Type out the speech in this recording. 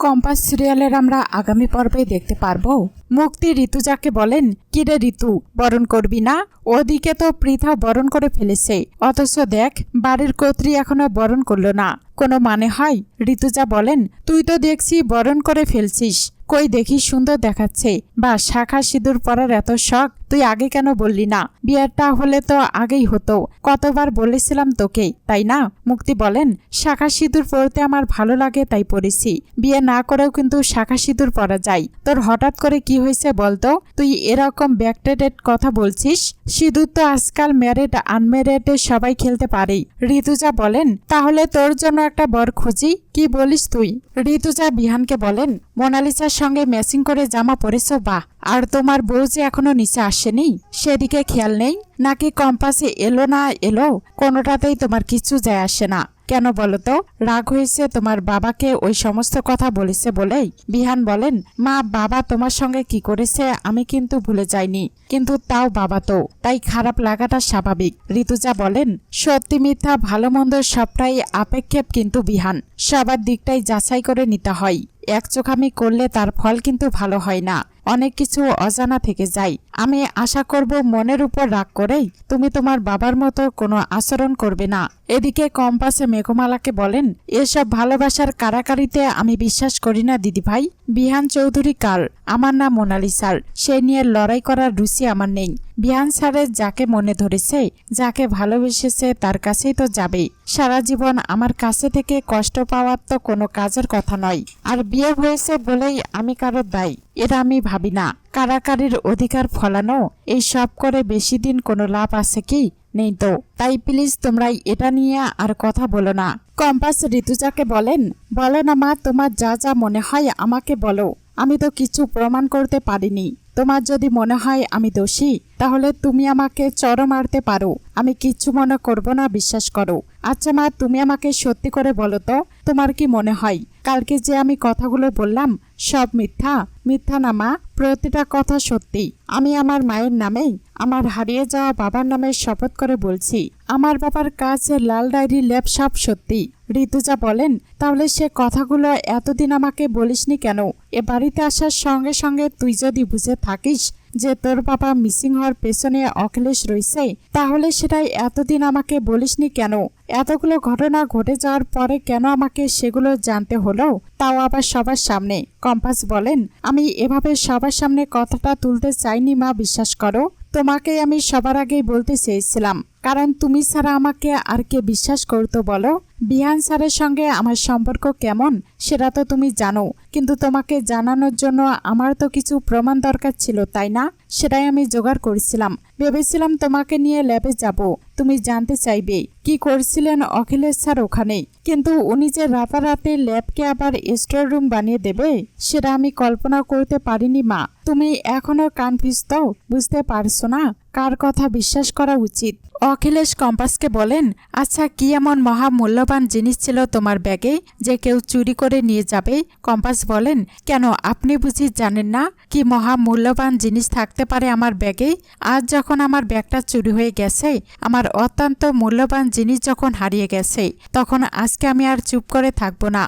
Compass সিরিয়ালের আমরা আগামী পর্বে দেখতে পারব। মুক্তি ঋতুজাকে বলেন কিরে ঋতু, বরণ করবি না? ওদিকে তো পৃথা বরণ করে ফেলেছে। অথচ দেখ, বাড়ির কর্ত্রী এখনও বরণ করল না। কোনো মানে হয়? ঋতুজা বলেন, তুই তো দেখছি বরণ করে ফেলছিস। কই দেখি সুন্দর দেখাচ্ছে। বা শাখা সিঁদুর পরার এত শখ, তুই আগে কেন বললি না? বিয়েটা হলে তো আগেই হতো। কতবার বলেছিলাম তোকে, তাই না? মুক্তি বলেন, শাখা সিঁদুর পরতে আমার ভালো লাগে তাই পরেছি। বিয়ে না করেও কিন্তু শাখা সিঁদুর পরা যায়। তোর হঠাৎ করে কি হয়েছে বলতো? তুই এরকম ব্যাকটেডেড কথা বলছিস? সিঁদুর তো আজকাল ম্যারেড আনম্যারেড সবাই খেলতে পারে। ঋতুজা বলেন, তাহলে তোর জন্য একটা বর খুঁজি, কি বলিস তুই? ঋতুজা বিহানকে বলেন, মোনালিসার সঙ্গে ম্যাচিং করে জামা পরেছো, বাহ! আর তোমার বউ যে এখনও নিচে আসেনি, সেদিকে খেয়াল নেই? নাকি কম্পাসে এলো না এলো? কোনোটাতেই তোমার কিছু যায় আসে না। কেন বলো তো? রাগ হয়েছে তোমার বাবাকে ওই সমস্ত কথা বলেছে বলেই? বিহান বলেন, মা, বাবা তোমার সঙ্গে কি করেছে আমি কিন্তু ভুলে যাইনি। কিন্তু তাও বাবা তো, তাই খারাপ লাগাটা স্বাভাবিক। ঋতুজা বলেন, সত্যি মিথ্যা ভালো মন্দ সবটাই আপেক্ষেপ কিন্তু বিহান। সবার দিকটাই যাচাই করে নিতে হয়। এক চোখামি করলে তার ফল কিন্তু ভালো হয় না। অনেক কিছু অজানা থেকে যায়। আমি আশা করব মনের উপর রাগ করেই তুমি তোমার বাবার মতো কোনো আচরণ করবে না। এদিকে কম্পাসে মেঘমালাকে বলেন, এসব ভালোবাসার কারাকারিতে আমি বিশ্বাস করি না দিদিভাই বিহান চৌধুরী কার? আমার নাম মোনালি স্যার। সে নিয়ে লড়াই করার রুচি আমার নেই। বিহান স্যারের যাকে মনে ধরেছে, যাকে ভালোবেসেছে তার কাছেই তো যাবে সারা জীবন আমার কাছে থেকে কষ্ট পাওয়ার তো কোনো কাজের কথা নয়। আর বিয়ে হয়েছে বলেই আমি কারও দায়ী। এটা আমি ভাবি না। কারাকারির অধিকার ফলানো, এই সব করে বেশি দিন কোনো লাভ আছে কি? নেই তো। তাই প্লিজ তোমরা এটা নিয়ে আর কথা বলো না। কম্পাস ঋতুজাকে বলেন, বলো না মা, তোমার যা যা মনে হয় আমাকে বলো। আমি তো কিছু প্রমাণ করতে পারিনি। তোমার যদি মনে হয় আমি দোষী, তাহলে তুমি আমাকে চড় মারতে পারো। আমি কিচ্ছু মনে করব না, বিশ্বাস করো। আচ্ছা মা, তুমি আমাকে সত্যি করে বলো তো, তোমার কি মনে হয়? কালকে যে আমি কথাগুলো বললাম, সব মিথ্যা? মিথ্যা না, মা। প্রতিটা কথা সত্যি। আমি আমার মায়ের নামেই আমার হারিয়ে যাওয়া বাবার নামে শপথ করে বলছি। আমার বাবার কাছে লাল ডায়েরি ল্যাব সব সত্যি। ঋতুজা বলেন, তাহলে সে কথাগুলো এতদিন আমাকে বলিসনি কেন? এ বাড়িতে আসার সঙ্গে সঙ্গে তুই যদি বুঝে থাকিস যে তোর বাবা মিসিং হওয়ার পেছনে অখিলেশ রয়েছে, তাহলে সেটাই এতদিন আমাকে বলিসনি কেন? এতগুলো ঘটনা ঘটে যাওয়ার পরে কেন আমাকে সেগুলো জানতে হলো? তাও আবার সবার সামনে। কম্পাস বলেন, আমি এভাবে সবার সামনে কথাটা তুলতে চাইনি, মা, বিশ্বাস করো। তোমাকে আমি সবার আগেই বলতে চেয়েছিলাম। কারণ তুমি ছাড়া আমাকে আর কে বিশ্বাস করতো বলো? বিহান স্যারের সঙ্গে আমার সম্পর্ক কেমন সেটা তো তুমি জানো। কিন্তু তোমাকে জানানোর জন্য আমার তো কিছু প্রমাণ দরকার ছিল, তাই না? সেটাই আমি জোগাড় করেছিলাম। ভেবেছিলাম তোমাকে নিয়ে ল্যাবে যাব। তুমি জানতে চাইবে, কি করছিলেন অখিলেশ স্যার ওখানে? কিন্তু উনি যে রাতারাতি ল্যাবকে আবার স্টোর রুম বানিয়ে দেবে, সেটা আমি কল্পনা করতে পারিনি মা। তুমি এখনও কনফিউজ তো বুঝতে পারছ না? কার কথা বিশ্বাস করা উচিত? অখিলেশ কম্পাসকে বলেন আচ্ছা কি এমন মহা মূল্যবান জিনিস ছিল তোমার ব্যাগে যে কেউ চুরি করে নিয়ে যাবে, কম্পাস বলেন। কেন আপনি বুঝি জানেন না কি মহা মূল্যবান জিনিস থাকতে পারে আমার ব্যাগে? আজ যখন আমার ব্যাগটা চুরি হয়ে গেছে, আমার অত্যন্ত মূল্যবান জিনিস যখন হারিয়ে গেছে, তখন আজকে আমি আর চুপ করে থাকব না।